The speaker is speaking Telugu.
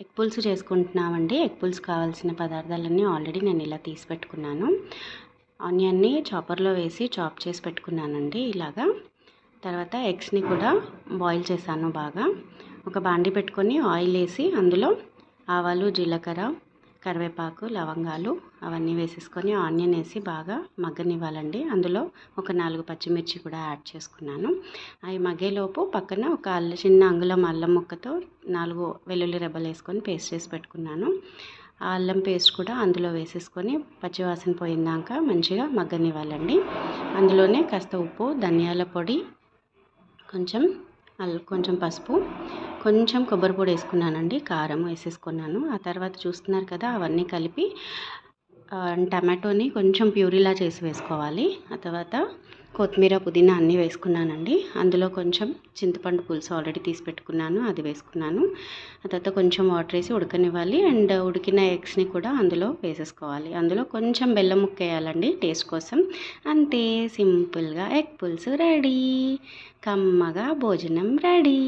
ఎగ్ పులుసు చేసుకుంటున్నామండి. ఎగ్ పులుసు కావాల్సిన పదార్థాలన్నీ ఆల్రెడీ నేను ఇలా తీసి పెట్టుకున్నాను. ఆనియన్ని చాపర్లో వేసి చాప్ చేసి పెట్టుకున్నానండి ఇలాగా. తర్వాత ఎగ్స్ని కూడా బాయిల్ చేశాను బాగా. ఒక బాండి పెట్టుకొని ఆయిల్ వేసి అందులో ఆవాలు జీలకర్ర కరివేపాకు లవంగాలు అవన్నీ వేసేసుకొని ఆనియన్ వేసి బాగా మగ్గనివ్వాలండి. అందులో ఒక నాలుగు పచ్చిమిర్చి కూడా యాడ్ చేసుకున్నాను. అవి మగ్గేలోపు పక్కన ఒక అల్ల చిన్న అంగుళం అల్లం ముక్కతో నాలుగు వెల్లుల్లి రెబ్బలు వేసుకొని పేస్ట్ చేసి పెట్టుకున్నాను. ఆ అల్లం పేస్ట్ కూడా అందులో వేసేసుకొని పచ్చివాసన పోయిందాక మంచిగా మగ్గనివ్వాలండి. అందులోనే కాస్త ఉప్పు ధనియాల పొడి కొంచెం కొంచెం పసుపు కొంచెం కొబ్బరి పొడి వేసుకున్నానండి కారం వేసేసుకున్నాను. ఆ తర్వాత చూస్తున్నారు కదా అవన్నీ కలిపి టమాటోని కొంచెం ప్యూరీలా చేసి వేసుకోవాలి. ఆ తర్వాత కొత్తిమీర పుదీనా అన్నీ వేసుకున్నానండి. అందులో కొంచెం చింతపండు పులుసు ఆల్రెడీ తీసి పెట్టుకున్నాను అది వేసుకున్నాను. ఆ తర్వాత కొంచెం వాటర్ వేసి ఉడకనివ్వాలి. అండ్ ఉడికిన ఎగ్స్ని కూడా అందులో వేసేసుకోవాలి. అందులో కొంచెం బెల్లం ముక్క వేయాలండి టేస్ట్ కోసం. అంతే సింపుల్గా ఎగ్ పులుసు రెడీ. కమ్మగా భోజనం రెడీ.